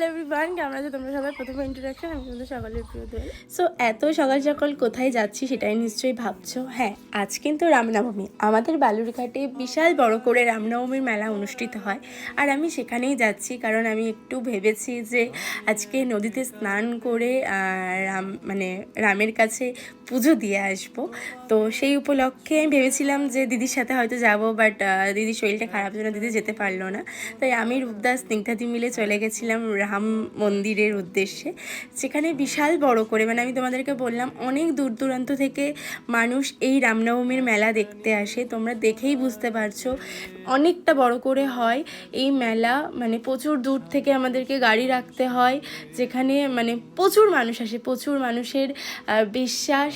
Hello everyone কেমন আছো তোমরা সবাই? প্রথমে ইন্ট্রোডাকশন আমি কিন্তু সকালের প্রিয় সো এত সকাল সকাল কোথায় যাচ্ছি সেটাই নিশ্চয়ই ভাবছ? হ্যাঁ আজ কিন্তু রামনবমী। আমাদের বালুরঘাটে বিশাল বড় করে রামনবমীর মেলা অনুষ্ঠিত হয়। আর আমি সেখানেই যাচ্ছি কারণ আমি একটু ভেবেছি যে আজকে নদীতে স্নান করে রাম মানে রামের কাছে পুজো দিয়ে আসব। তো সেই উপলক্ষে আমি ভেবেছিলাম যে দিদির সাথে হয়তো যাব বাট দিদির শরীরটা খারাপ জন্য দিদি যেতে পারল না। তাই আমি রূপদাস, স্নিগ্ধাদি মিলে চলে গেছিলাম রাম মন্দিরের উদ্দেশ্যে, সেখানে বিশাল বড় করে মানে আমি তোমাদেরকে বললাম, অনেক দূর দূরান্ত থেকে মানুষ এই রামনবমীর মেলা দেখতে আসে। তোমরা দেখেই বুঝতে পারছ, অনেকটা বড় করে হয় এই মেলা। মানে প্রচুর দূর থেকে আমাদেরকে গাড়ি রাখতে হয়, যেখানে মানে প্রচুর মানুষ আসে, প্রচুর মানুষের বিশ্বাস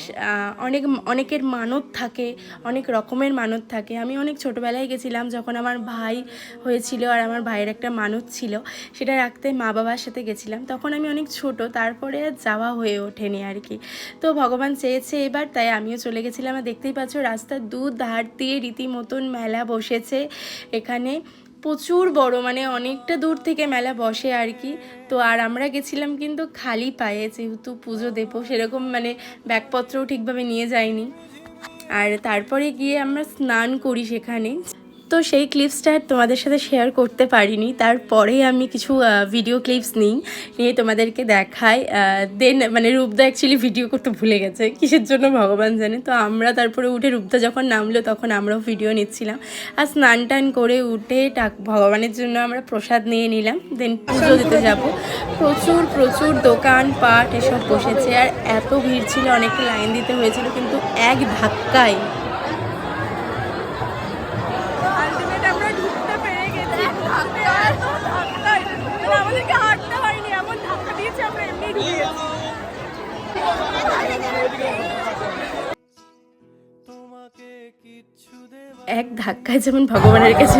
অনেক, অনেকের মানত থাকে, অনেক রকমের মানত থাকে। আমি অনেক ছোটোবেলায় গেছিলাম, যখন আমার ভাই হয়েছিল আর আমার ভাইয়ের একটা মানত ছিল, সেটা রাখতে মা বাবার সাথে গেছিলাম, তখন আমি অনেক ছোট, তারপরে যাওয়া হয়ে ওঠেনি আর কি। তো ভগবান চেয়েছে এবার, তাই আমিও চলে গেছিলাম। আর দেখতেই পাচ্ছ, রাস্তার দু ধার দিয়ে রীতিমতন মেলা বসেছে এখানে। প্রচুর বড় মানে অনেকটা দূর থেকে মেলা বসে আর কি। তো আর আমরা গেছিলাম কিন্তু খালি পায়ে, যেহেতু পুজো দেবো, সেরকম মানে ব্যাগপত্রও ঠিকভাবে নিয়ে যাইনি। আর তারপরে গিয়ে আমরা স্নান করি সেখানে। তো সেই ক্লিপসটা তোমাদের সাথে শেয়ার করতে পারিনি। তারপরে আমি কিছু ভিডিও ক্লিপস নিই, নিয়ে তোমাদেরকে দেখাই। দেন মানে রূপদা অ্যাকচুয়ালি ভিডিও করতে ভুলে গেছে, কিসের জন্য ভগবান জানে। তো আমরা তারপরে উঠে রূপদা যখন নামলো, তখন আমরাও ভিডিও নিচ্ছিলাম। আর স্নান টান করে উঠে ভগবানের জন্য আমরা প্রসাদ নিয়ে নিলাম। দেন পুজো দিতে যাব। প্রচুর প্রচুর দোকান পাট এসব বসেছে। আর এত ভিড় ছিল অনেকটা লাইন দিতে হয়েছিল, কিন্তু এক ধাক্কায় এক ধাক্কায় যেমন ভগবানের কাছে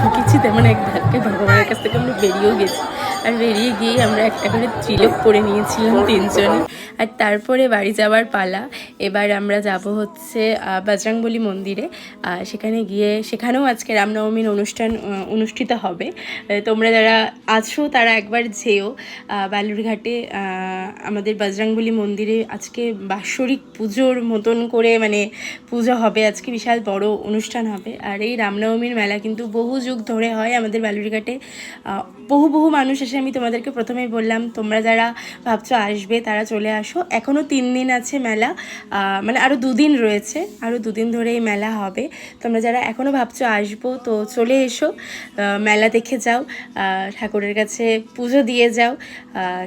ঢুকেছি, তেমন এক ধাক্কায় ভগবানের কাছ থেকে আমরা বেরিয়েও গেছি। আর বেরিয়ে গিয়ে আমরা একটা করে ত্রিলোক করে নিয়েছিলাম তিনজনে। আর তারপরে বাড়ি যাওয়ার পালা। এবার আমরা যাব হচ্ছে বজরংবলী মন্দিরে। সেখানে গিয়ে, সেখানেও আজকে রামনবমীর অনুষ্ঠান অনুষ্ঠিত হবে। তোমরা যারা আছো, তারা একবার যেও। বালুরঘাটে আমাদের বজরংবলী মন্দিরে আজকে বাৎসরিক পুজোর মতন করে মানে পুজো হবে। আজকে বিশাল বড় অনুষ্ঠান হবে। আর এই রামনবমীর মেলা কিন্তু বহু যুগ ধরে হয় আমাদের বালুরঘাটে। বহু বহু মানুষ এসে আমি তোমাদেরকে প্রথমেই বললাম, তোমরা যারা ভাবছ আসবে তারা চলে আসো। এখনও তিন দিন আছে মেলা মানে আরও দুদিন রয়েছে আরও দুদিন ধরে এই মেলা হবে। তোমরা যারা এখনও ভাবছ আসব, তো চলে এসো মেলা দেখে যাও ঠাকুরের কাছে পুজো দিয়ে যাও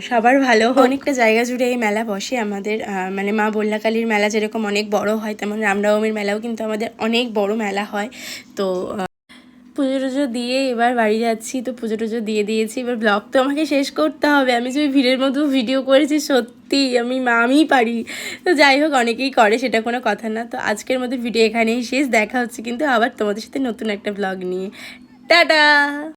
সবার ভালো অনেকটা জায়গা জুড়ে এই মেলা বসে আমাদের মানে মা বল্লাকালীর মেলা যেরকম অনেক বড় হয়, তেমন রামনবমীর মেলাও কিন্তু আমাদের অনেক বড় মেলা হয়। তো পুজো টুজো দিয়ে এবার বাড়ি যাচ্ছি, তো পুজো টুজো দিয়ে দিয়েছি। এবার ব্লগ তো আমাকে শেষ করতে হবে। আমি যে ভিড়ের মতো ভিডিও করেছি, সত্যি আমি মা আমিই পারি। তো যাই হোক, অনেকেই করে, সেটা কোনো কথা না। তো আজকের মতো ভিডিও এখানেই শেষ। দেখা হচ্ছে কিন্তু আবার তোমাদের সাথে নতুন একটা ব্লগ নিয়ে। টাটা!